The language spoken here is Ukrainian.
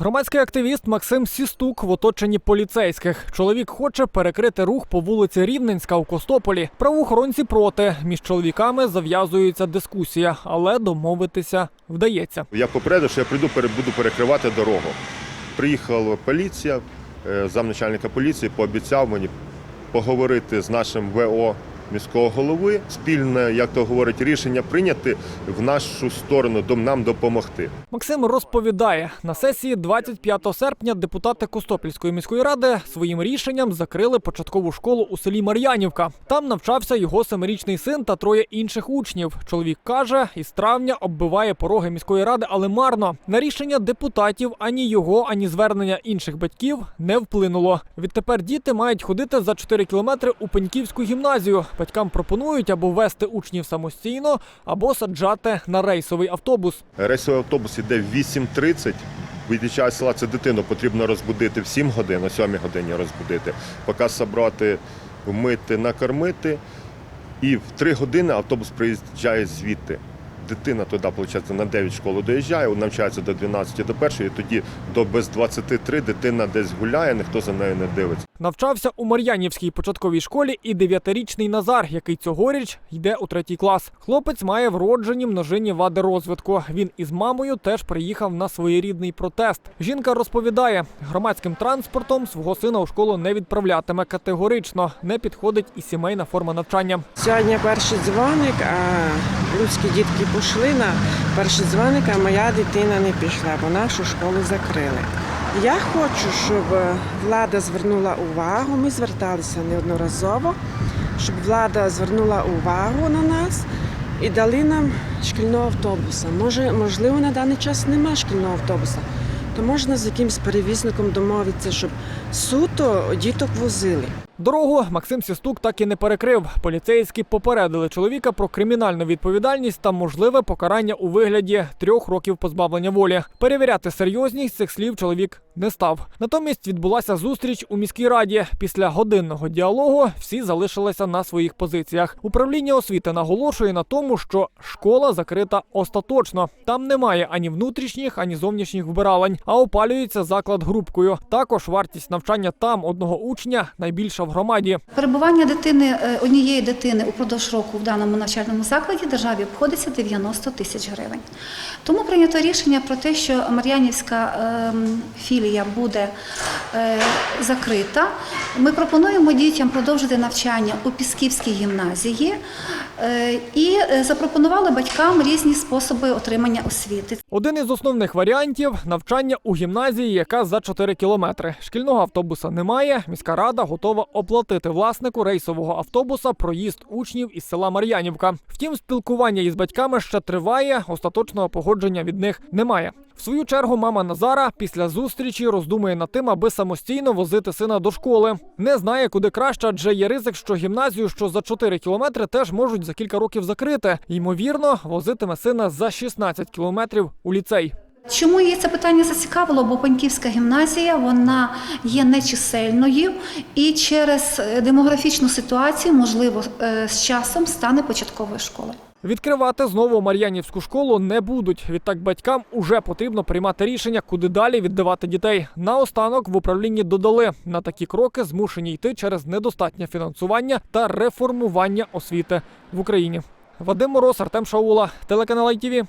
Громадський активіст Максим Сістук в оточенні поліцейських. Чоловік хоче перекрити рух по вулиці Рівненська у Костополі. Правоохоронці проти. Між чоловіками зав'язується дискусія, але домовитися вдається. Я попередив, що я прийду, буду перекривати дорогу. Приїхала поліція, е, замначальника поліції пообіцяв мені поговорити з нашим ВО міського голови. Спільне, як то говорить, рішення прийняти в нашу сторону, нам допомогти. Максим розповідає, на сесії 25 серпня депутати Костопільської міської ради своїм рішенням закрили початкову школу у селі Мар'янівка. Там навчався його семирічний син та троє інших учнів. Чоловік каже, із травня оббиває пороги міської ради, але марно. На рішення депутатів ані його, ані звернення інших батьків не вплинуло. Відтепер діти мають ходити за 4 кілометри у Пеньківську гімназію. Батькам пропонують або вести учнів самостійно, або саджати на рейсовий автобус. Рейсовий автобус іде в 8.30. Виїжджає з села, це дитину потрібно розбудити в 7 годин, о 7 годині розбудити, поки забрати, вмити, накормити. І в 3 години автобус приїжджає звідти. Дитина туди, виходить, на 9 в школу доїжджає, навчається до 12 до 1, і тоді до без 23 дитина десь гуляє, ніхто за нею не дивиться. Навчався у Мар'янівській початковій школі і дев'ятирічний Назар, який цьогоріч йде у третій клас. Хлопець має вроджені множинні вади розвитку. Він із мамою теж приїхав на своєрідний протест. Жінка розповідає, громадським транспортом свого сина у школу не відправлятиме категорично. Не підходить і сімейна форма навчання. Сьогодні перший дзвоник, а людські дітки пішли на перший дзвоник, а моя дитина не пішла, бо нашу школу закрили. Я хочу, щоб е, влада звернула увагу. Ми зверталися неодноразово, щоб влада звернула увагу на нас і дали нам шкільного автобуса. Може, можливо, на даний час немає шкільного автобуса, то можна з якимось перевізником домовитися, щоб суто діток возили. Дорогу Максим Сістук так і не перекрив. Поліцейські попередили чоловіка про кримінальну відповідальність та можливе покарання у вигляді трьох років позбавлення волі. Перевіряти серйозність цих слів чоловік не став. Натомість відбулася зустріч у міській раді. Після годинного діалогу всі залишилися на своїх позиціях. Управління освіти наголошує на тому, що школа закрита остаточно. Там немає ані внутрішніх, ані зовнішніх вбиралень, а опалюється заклад грубкою. Також вартість навчання там одного учня найбільша в громаді. Перебування дитини е, однієї дитини упродовж року в даному навчальному закладі державі обходиться 90 тисяч гривень. Тому прийнято рішення про те, що Мар'янівська ем, філія буде е, закрита. Ми пропонуємо дітям продовжити навчання у Пісківській гімназії е, і е, запропонували батькам різні способи отримання освіти. Один із основних варіантів навчання у гімназії, яка за 4 кілометри. Шкільного автобуса немає. Міська рада готова оплатити власнику рейсового автобуса проїзд учнів із села Мар'янівка. Втім, спілкування із батьками ще триває. Остаточного погодження від них немає. В свою чергу мама Назара після зустрічі роздумує над тим, аби самостійно возити сина до школи. Не знає, куди краще, адже є ризик, що гімназію, що за 4 кілометри, теж можуть за кілька років закрити. Ймовірно, возитиме сина за 16 кілометрів у ліцей. Чому її це питання зацікавило? Бо Паньківська гімназія вона є нечисельною і через е, демографічну ситуацію, можливо, е, з часом стане початковою школою. Відкривати знову Мар'янівську школу не будуть. Відтак батькам уже потрібно приймати рішення, куди далі віддавати дітей. Наостанок в управлінні додали на такі кроки змушені йти через недостатнє фінансування та реформування освіти в Україні. Вадим Мороз, Артем Шаула, телеканал ITV.